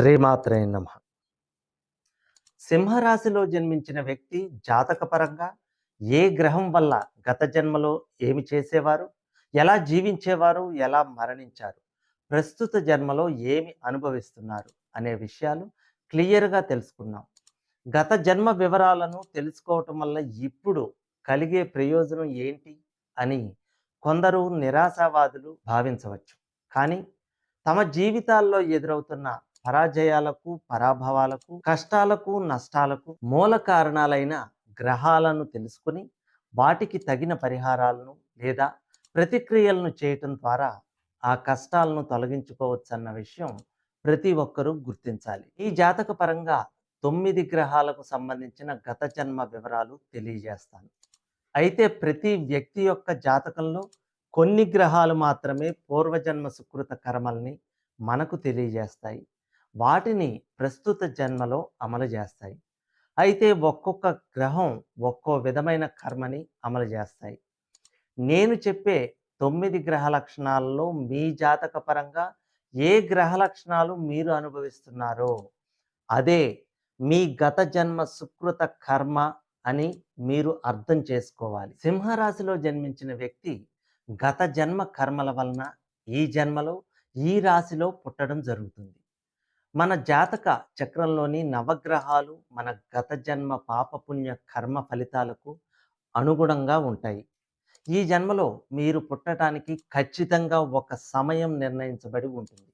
శ్రీమాత్రే నమ. సింహరాశిలో జన్మించిన వ్యక్తి జాతకపరంగా ఏ గ్రహం వల్ల గత జన్మలో ఏమి చేసేవారు? ఎలా జీవించేవారు? ఎలా మరణించారు? ప్రస్తుత జన్మలో ఏమి అనుభవిస్తున్నారు? అనే విషయాలు క్లియర్గా తెలుసుకున్నాం గత జన్మ వివరాలను తెలుసుకోవటం వల్ల ఇప్పుడు కలిగే ప్రయోజనం ఏంటి అని కొందరు నిరాశావాదులు భావించవచ్చు. కానీ తమ జీవితాల్లో ఎదురవుతున్న పరాజయాలకు పరాభవాలకు కష్టాలకు నష్టాలకు మూల కారణాలైన గ్రహాలను తెలుసుకుని వాటికి తగిన పరిహారాలను లేదా ప్రతిక్రియలను చేయటం ద్వారా ఆ కష్టాలను తొలగించుకోవచ్చన్న విషయం ప్రతి ఒక్కరూ గుర్తించాలి. ఈ జాతక పరంగా తొమ్మిది గ్రహాలకు సంబంధించిన గత జన్మ వివరాలు తెలియజేస్తాను. అయితే ప్రతి వ్యక్తి యొక్క జాతకంలో కొన్ని గ్రహాలు మాత్రమే పూర్వజన్మ సుకృత కర్మల్ని మనకు తెలియజేస్తాయి. వాటిని ప్రస్తుత జన్మలో అమలు చేస్తాయి. అయితే ఒక్కొక్క గ్రహం ఒక్కో విధమైన కర్మని అమలు చేస్తాయి. నేను చెప్పే తొమ్మిది గ్రహ లక్షణాలలో మీ జాతక పరంగా ఏ గ్రహ లక్షణాలు మీరు అనుభవిస్తున్నారో అదే మీ గత జన్మ సుకృత కర్మ అని మీరు అర్థం చేసుకోవాలి. సింహరాశిలో జన్మించిన వ్యక్తి గత జన్మ కర్మల వలన ఈ జన్మలో ఈ రాశిలో పుట్టడం జరుగుతుంది. మన జాతక చక్రంలోని నవగ్రహాలు మన గత జన్మ పాపపుణ్య కర్మ ఫలితాలకు అనుగుణంగా ఉంటాయి. ఈ జన్మలో మీరు పుట్టడానికి ఖచ్చితంగా ఒక సమయం నిర్ణయించబడి ఉంటుంది.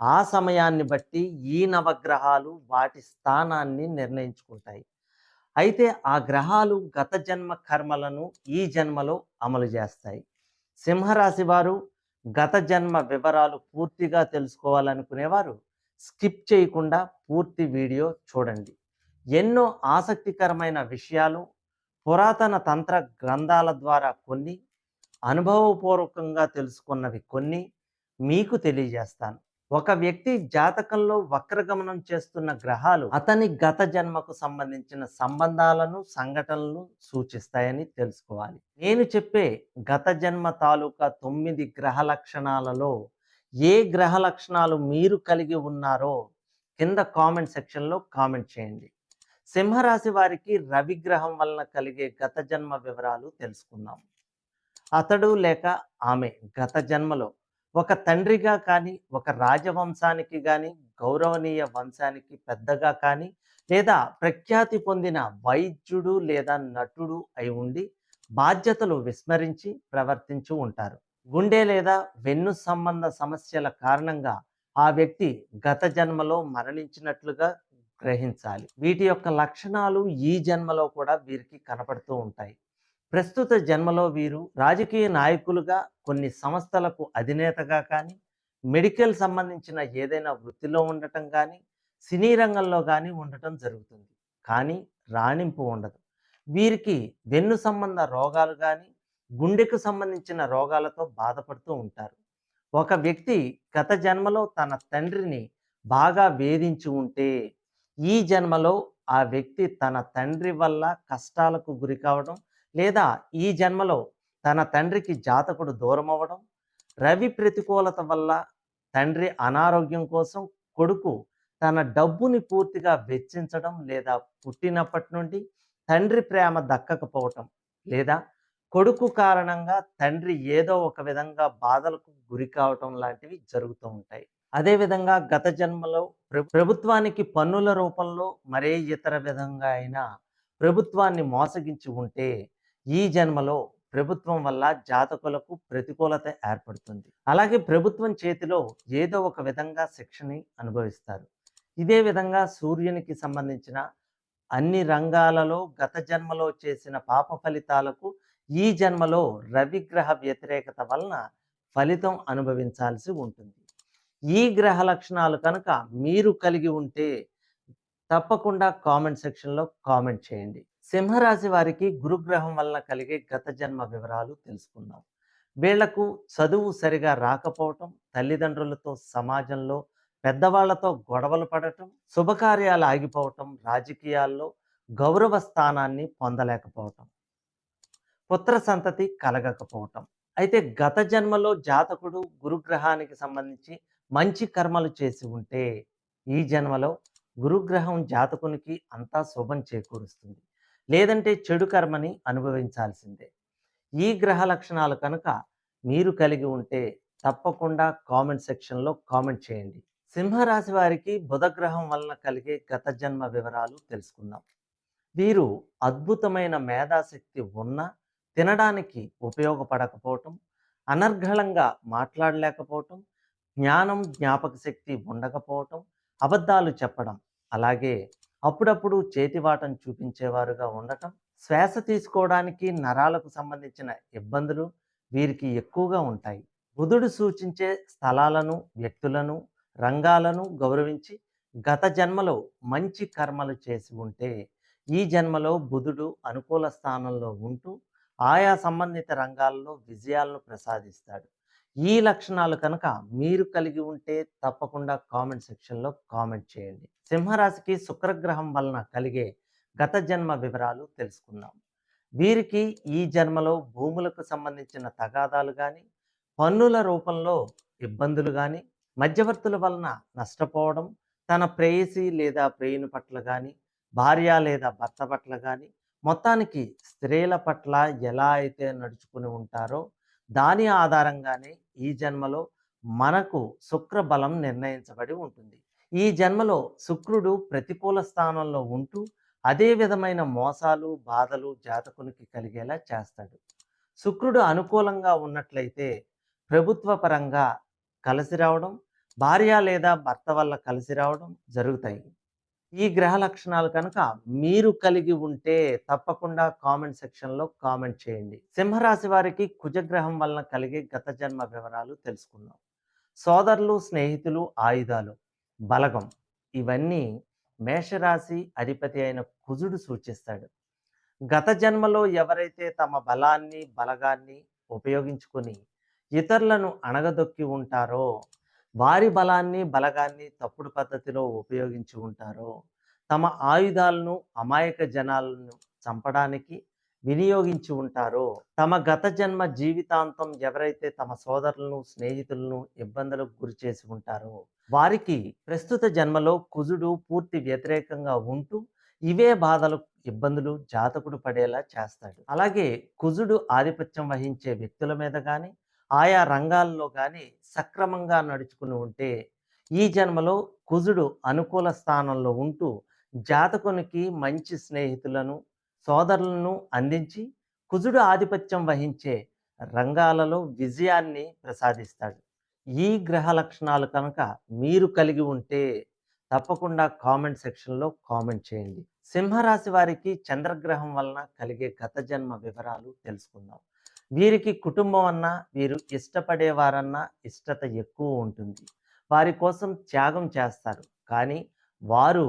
ఆ సమయాన్ని బట్టి ఈ నవగ్రహాలు వాటి స్థానాన్ని నిర్ణయించుకుంటాయి. అయితే ఆ గ్రహాలు గత జన్మ కర్మలను ఈ జన్మలో అమలు చేస్తాయి. సింహరాశి వారు గత జన్మ వివరాలు పూర్తిగా తెలుసుకోవాలనుకునేవారు స్కిప్ చేయకుండా పూర్తి వీడియో చూడండి. ఎన్నో ఆసక్తికరమైన విషయాలు పురాతన తంత్ర గ్రంథాల ద్వారా కొన్ని అనుభవపూర్వకంగా తెలుసుకున్నవి కొన్ని మీకు తెలియజేస్తాను. ఒక వ్యక్తి జాతకంలో వక్రగమనం చేస్తున్న గ్రహాలు అతని గత జన్మకు సంబంధించిన సంబంధాలను సంఘటనలను సూచిస్తాయని తెలుసుకోవాలి. నేను చెప్పే గత జన్మ తాలూకా తొమ్మిది గ్రహ లక్షణాలలో ఏ గ్రహ లక్షణాలు మీరు కలిగి ఉన్నారో కింద కామెంట్ సెక్షన్లో కామెంట్ చేయండి. సింహరాశి వారికి రవి గ్రహం వలన కలిగే గత జన్మ వివరాలు తెలుసుకుందాం. అతడు లేక ఆమె గత జన్మలో ఒక తండ్రిగా కానీ ఒక రాజవంశానికి కానీ గౌరవనీయ వంశానికి పెద్దగా కానీ లేదా ప్రఖ్యాతి పొందిన వైద్యుడు లేదా నటుడు అయి ఉండి బాధ్యతలు విస్మరించి ప్రవర్తించి ఉంటారు. గుండె లేదా వెన్ను సంబంధ సమస్యల కారణంగా ఆ వ్యక్తి గత జన్మలో మరణించినట్లుగా గ్రహించాలి. వీటి యొక్క లక్షణాలు ఈ జన్మలో కూడా వీరికి కనపడుతూ ఉంటాయి. ప్రస్తుత జన్మలో వీరు రాజకీయ నాయకులుగా కొన్ని సంస్థలకు అధినేతగా కానీ మెడికల్ సంబంధించిన ఏదైనా వృత్తిలో ఉండటం కానీ సినీ రంగంలో కానీ ఉండటం జరుగుతుంది. కానీ రాణింపు ఉండదు. వీరికి వెన్ను సంబంధ రోగాలు కానీ గుండెకు సంబంధించిన రోగాలతో బాధపడుతూ ఉంటారు. ఒక వ్యక్తి గత జన్మలో తన తండ్రిని బాగా వేధించి ఉంటే ఈ జన్మలో ఆ వ్యక్తి తన తండ్రి వల్ల కష్టాలకు గురి కావడం లేదా ఈ జన్మలో తన తండ్రికి జాతకుడు దూరం అవ్వడం రవి ప్రతికూలత వల్ల తండ్రి అనారోగ్యం కోసం కొడుకు తన డబ్బుని పూర్తిగా వెచ్చించడం లేదా పుట్టినప్పటి నుండి తండ్రి ప్రేమ దక్కకపోవటం లేదా కొడుకు కారణంగా తండ్రి ఏదో ఒక విధంగా బాధలకు గురి కావటం లాంటివి జరుగుతూ ఉంటాయి. అదేవిధంగా గత జన్మలో ప్రభుత్వానికి పన్నుల రూపంలో మరే ఇతర విధంగా అయినా ప్రభుత్వాన్ని మోసగించి ఉంటే ఈ జన్మలో ప్రభుత్వం వల్ల జాతకులకు ప్రతికూలత ఏర్పడుతుంది. అలాగే ప్రభుత్వం చేతిలో ఏదో ఒక విధంగా శిక్షని అనుభవిస్తారు. ఇదే విధంగా సూర్యునికి సంబంధించిన అన్ని రంగాలలో గత జన్మలో చేసిన పాప ఫలితాలకు ఈ జన్మలో రవిగ్రహ వ్యతిరేకత వలన ఫలితం అనుభవించాల్సి ఉంటుంది. ఈ గ్రహ లక్షణాలు కనుక మీరు కలిగి ఉంటే తప్పకుండా కామెంట్ సెక్షన్లో కామెంట్ చేయండి. సింహరాశి వారికి గురుగ్రహం వలన కలిగే గత జన్మ వివరాలు తెలుసుకుందాం. వీళ్ళకు చదువు సరిగా రాకపోవటం తల్లిదండ్రులతో సమాజంలో పెద్దవాళ్ళతో గొడవలు పడటం శుభకార్యాలు ఆగిపోవటం రాజకీయాల్లో గౌరవ స్థానాన్ని పొందలేకపోవటం పుత్ర సంతతి కలగకపోవటం. అయితే గత జన్మలో జాతకుడు గురుగ్రహానికి సంబంధించి మంచి కర్మలు చేసి ఉంటే ఈ జన్మలో గురుగ్రహం జాతకునికి అంతా శుభం చేకూరుస్తుంది. లేదంటే చెడు కర్మని అనుభవించాల్సిందే. ఈ గ్రహ లక్షణాలు కనుక మీరు కలిగి ఉంటే తప్పకుండా కామెంట్ సెక్షన్లో కామెంట్ చేయండి. సింహరాశి వారికి బుధగ్రహం వలన కలిగే గత జన్మ వివరాలు తెలుసుకుందాం. వీరు అద్భుతమైన మేధాశక్తి ఉన్న తినడానికి ఉపయోగపడకపోవటం అనర్గళంగా మాట్లాడలేకపోవటం జ్ఞానం జ్ఞాపక శక్తి ఉండకపోవటం అబద్ధాలు చెప్పడం. అలాగే అప్పుడప్పుడు చేతివాటం చూపించేవారుగా ఉండటం శ్వాస తీసుకోవడానికి నరాలకు సంబంధించిన ఇబ్బందులు వీరికి ఎక్కువగా ఉంటాయి. బుధుడు సూచించే స్థలాలను వ్యక్తులను రంగాలను గౌరవించి గత జన్మలో మంచి కర్మలు చేసి ఉంటే ఈ జన్మలో బుధుడు అనుకూల స్థానంలో ఉంటూ ఆయా సంబంధిత రంగాల్లో విజయాలను ప్రసాదిస్తాడు. ఈ లక్షణాలు కనుక మీరు కలిగి ఉంటే తప్పకుండా కామెంట్ సెక్షన్లో కామెంట్ చేయండి. సింహరాశికి శుక్రగ్రహం వలన కలిగే గత జన్మ వివరాలు తెలుసుకుందాం. వీరికి ఈ జన్మలో భూములకు సంబంధించిన తగాదాలు కానీ పన్నుల రూపంలో ఇబ్బందులు కానీ మధ్యవర్తుల వలన నష్టపోవడం తన ప్రేయసి లేదా ప్రేయుని పట్ల కానీ భార్య లేదా భర్త పట్ల కానీ మొత్తానికి స్త్రీల పట్ల ఎలా అయితే నడుచుకుని ఉంటారో దాని ఆధారంగానే ఈ జన్మలో మనకు శుక్ర బలం నిర్ణయించబడి ఉంటుంది. ఈ జన్మలో శుక్రుడు ప్రతికూల స్థానంలో ఉంటూ అదే విధమైన మోసాలు బాధలు జాతకునికి కలిగేలా చేస్తాడు. శుక్రుడు అనుకూలంగా ఉన్నట్లయితే ప్రభుత్వ పరంగా కలిసి రావడం భార్య లేదా భర్త వల్ల కలిసి రావడం జరుగుతాయి. ఈ గ్రహ లక్షణాలు కనుక మీరు కలిగి ఉంటే తప్పకుండా కామెంట్ సెక్షన్లో కామెంట్ చేయండి. సింహరాశి వారికి కుజగ్రహం వలన కలిగే గత జన్మ వివరాలు తెలుసుకుందాం. సోదరులు స్నేహితులు ఆయుధాలు బలగం ఇవన్నీ మేషరాశి అధిపతి అయిన కుజుడు సూచిస్తాడు. గత జన్మలో ఎవరైతే తమ బలాన్ని బలగాన్ని ఉపయోగించుకొని ఇతరులను అణగదొక్కి ఉంటారో వారి బలాన్ని బలగాన్ని తప్పుడు పద్ధతిలో ఉపయోగించి ఉంటారో తమ ఆయుధాలను అమాయక జనాలను చంపడానికి వినియోగించి ఉంటారో తమ గత జన్మ జీవితాంతం ఎవరైతే తమ సోదరులను స్నేహితులను ఇబ్బందులకు గురి చేసి ఉంటారో వారికి ప్రస్తుత జన్మలో కుజుడు పూర్తి వ్యతిరేకంగా ఉంటూ ఇవే బాధలు ఇబ్బందులు జాతకుడు పడేలా చేస్తాడు. అలాగే కుజుడు ఆధిపత్యం వహించే వ్యక్తుల మీద కానీ ఆయా రంగాల్లో కానీ సక్రమంగా నడుచుకుని ఉంటే ఈ జన్మలో కుజుడు అనుకూల స్థానంలో ఉంటూ జాతకునికి మంచి స్నేహితులను సోదరులను అందించి కుజుడు ఆధిపత్యం వహించే రంగాలలో విజయాన్ని ప్రసాదిస్తాడు. ఈ గ్రహ లక్షణాలు కనుక మీరు కలిగి ఉంటే తప్పకుండా కామెంట్ సెక్షన్లో కామెంట్ చేయండి. సింహరాశి వారికి చంద్రగ్రహం వలన కలిగే గత జన్మ వివరాలు తెలుసుకుందాం. వీరికి కుటుంబం అన్నా వీరు ఇష్టపడేవారన్నా ఇష్టత ఎక్కువ ఉంటుంది. వారి కోసం త్యాగం చేస్తారు. కానీ వారు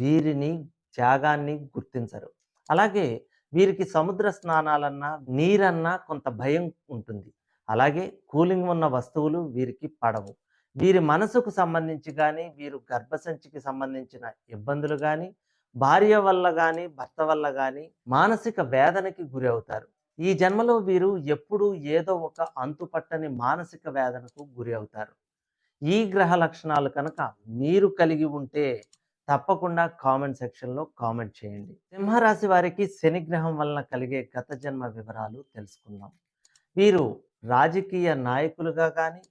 వీరిని త్యాగాన్ని గుర్తించరు. అలాగే వీరికి సముద్ర స్నానాలన్నా నీరన్నా కొంత భయం ఉంటుంది. అలాగే కూలింగ్ ఉన్న వస్తువులు వీరికి పడవు. వీరి మనసుకు సంబంధించి కానీ వీరు గర్భసంచికి సంబంధించిన ఇబ్బందులు కానీ భార్య వల్ల కానీ భర్త వల్ల కానీ మానసిక వేదనకి గురి అవుతారు ఈ జన్మలో వీరు ఎప్పుడూ ఏదో ఒక అంతుపట్టని మానసిక వేదనకు గురి అవుతారు. ఈ గ్రహ లక్షణాలు కనుక మీరు కలిగి ఉంటే తప్పకుండా కామెంట్ సెక్షన్లో కామెంట్ చేయండి. సింహరాశి వారికి శని గ్రహం వలన కలిగే గత జన్మ వివరాలు తెలుసుకుందాం. వీరు రాజకీయ నాయకులుగా కానీ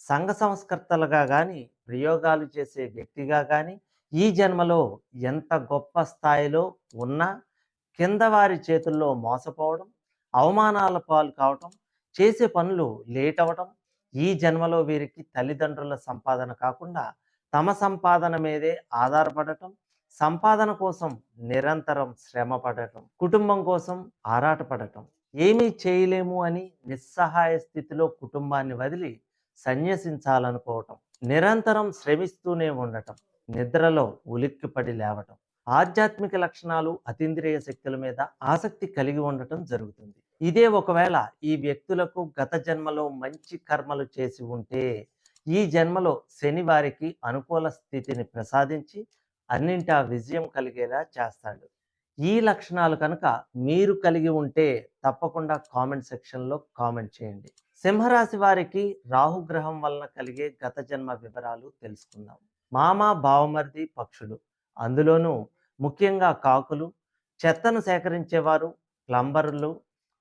సంఘ సంస్కర్తలుగా కానీ ప్రయోగాలు చేసే వ్యక్తిగా కానీ ఈ జన్మలో ఎంత గొప్ప స్థాయిలో ఉన్నా కింద వారి చేతుల్లో మోసపోవడం అవమానాల పాలు కావటం చేసే పనులు లేట్ అవ్వటం ఈ జన్మలో వీరికి తల్లిదండ్రుల సంపాదన కాకుండా తమ సంపాదన మీదే ఆధారపడటం సంపాదన కోసం నిరంతరం శ్రమ పడటం కుటుంబం కోసం ఆరాటపడటం ఏమీ చేయలేము అని నిస్సహాయ స్థితిలో కుటుంబాన్ని వదిలి సన్యసించాలనుకోవటం. నిరంతరం శ్రమిస్తూనే ఉండటం. నిద్రలో ఉలిక్కిపడి లేవటం. ఆధ్యాత్మిక లక్షణాలు అతీంద్రియ శక్తుల మీద ఆసక్తి కలిగి ఉండటం జరుగుతుంది. ఇదే ఒకవేళ ఈ వ్యక్తులకు గత జన్మలో మంచి కర్మలు చేసి ఉంటే ఈ జన్మలో శని వారికి అనుకూల స్థితిని ప్రసాదించి అన్నింటా విజయం కలిగేలా చేస్తాడు. ఈ లక్షణాలు కనుక మీరు కలిగి ఉంటే తప్పకుండా కామెంట్ సెక్షన్లో కామెంట్ చేయండి. సింహరాశి వారికి రాహుగ్రహం వలన కలిగే గత జన్మ వివరాలు తెలుసుకుందాం. మామ బావమరిది పక్షులు. అందులోనూ ముఖ్యంగా కాకులు చెత్తను సేకరించేవారు ప్లంబర్లు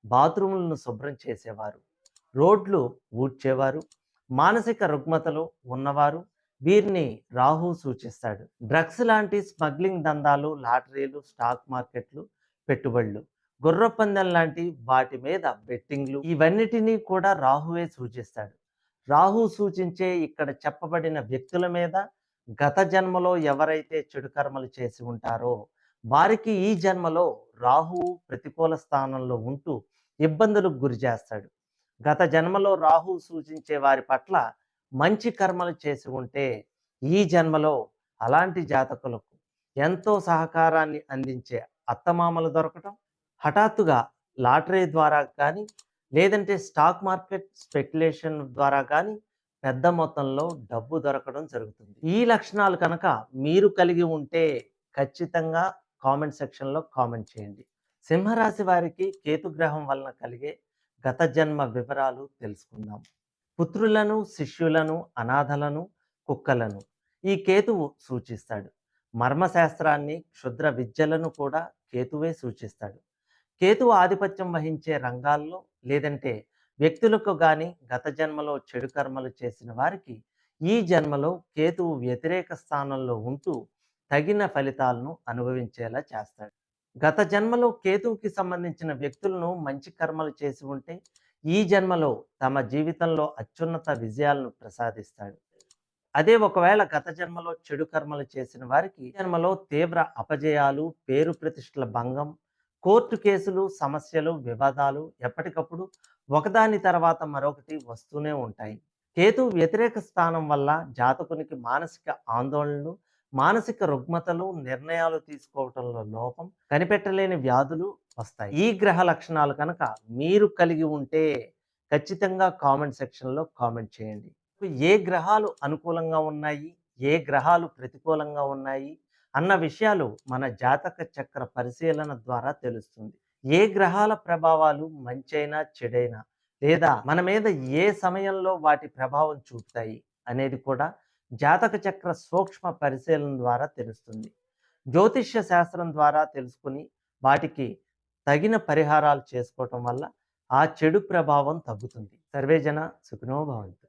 బాత్రూములను శుభ్రం చేసేవారు రోడ్లు ఊడ్చేవారు మానసిక రుగ్మతలు ఉన్నవారు వీరిని రాహు సూచిస్తాడు. డ్రగ్స్ లాంటి స్మగ్లింగ్ దందాలు లాటరీలు స్టాక్ మార్కెట్లు పెట్టుబడులు గుర్రపందెం లాంటి వాటి మీద బెట్టింగ్లు ఇవన్నిటినీ కూడా రాహువే సూచిస్తాడు. రాహు సూచించే ఇక్కడ చెప్పబడిన వ్యక్తుల మీద గత జన్మలో ఎవరైతే చెడు కర్మలు చేసి ఉంటారో వారికి ఈ జన్మలో రాహువు ప్రతికూల స్థానంలో ఉంటూ ఇబ్బందులకు గురి చేస్తాడు. గత జన్మలో రాహు సూచించే వారి పట్ల మంచి కర్మలు చేసి ఉంటే ఈ జన్మలో అలాంటి జాతకులకు ఎంతో సహకారాన్ని అందించే అత్తమామలు దొరకటం హఠాత్తుగా లాటరీ ద్వారా కానీ లేదంటే స్టాక్ మార్కెట్ స్పెక్యులేషన్ ద్వారా కానీ పెద్ద మొత్తంలో డబ్బు దొరకడం జరుగుతుంది. ఈ లక్షణాలు కనుక మీరు కలిగి ఉంటే ఖచ్చితంగా కామెంట్ సెక్షన్లో కామెంట్ చేయండి. సింహరాశి వారికి కేతుగ్రహం వలన కలిగే గత జన్మ వివరాలు తెలుసుకుందాం. పుత్రులను శిష్యులను అనాథలను కుక్కలను ఈ కేతువు సూచిస్తాడు. మర్మశాస్త్రాన్ని క్షుద్ర విద్యలను కూడా కేతువే సూచిస్తాడు. కేతువు ఆధిపత్యం వహించే రంగాల్లో లేదంటే వ్యక్తులకు కానీ గత జన్మలో చెడు కర్మలు చేసిన వారికి ఈ జన్మలో కేతువు వ్యతిరేక స్థానంలో ఉంటూ తగిన ఫలితాలను అనుభవించేలా చేస్తాడు. గత జన్మలో కేతువుకి సంబంధించిన వ్యక్తులను మంచి కర్మలు చేసి ఉంటే ఈ జన్మలో తమ జీవితంలో అత్యున్నత విజయాలను ప్రసాదిస్తాడు. అదే ఒకవేళ గత జన్మలో చెడు కర్మలు చేసిన వారికి జన్మలో తీవ్ర అపజయాలు పేరు ప్రతిష్టల భంగం కోర్టు కేసులు సమస్యలు వివాదాలు ఎప్పటికప్పుడు ఒకదాని తర్వాత మరొకటి వస్తూనే ఉంటాయి. కేతు వ్యతిరేక స్థానం వల్ల జాతకునికి మానసిక ఆందోళనలు మానసిక రుగ్మతలు నిర్ణయాలు తీసుకోవటంలో లోపం కనిపెట్టలేని వ్యాధులు వస్తాయి. ఈ గ్రహ లక్షణాలు కనుక మీరు కలిగి ఉంటే ఖచ్చితంగా కామెంట్ సెక్షన్లో కామెంట్ చేయండి. ఏ గ్రహాలు అనుకూలంగా ఉన్నాయి? ఏ గ్రహాలు ప్రతికూలంగా ఉన్నాయి? అన్న విషయాలు మన జాతక చక్ర పరిశీలన ద్వారా తెలుస్తుంది. ఏ గ్రహాల ప్రభావాలు మంచైనా చెడైనా లేదా మన మీద ఏ సమయంలో వాటి ప్రభావం చూపుతాయి అనేది కూడా జాతక చక్ర సూక్ష్మ పరిశీలన ద్వారా తెలుస్తుంది. జ్యోతిష్య శాస్త్రం ద్వారా తెలుసుకుని వాటికి తగిన పరిహారాలు చేసుకోవటం వల్ల ఆ చెడు ప్రభావం తగ్గుతుంది. సర్వేజన సుఖనోభవంతు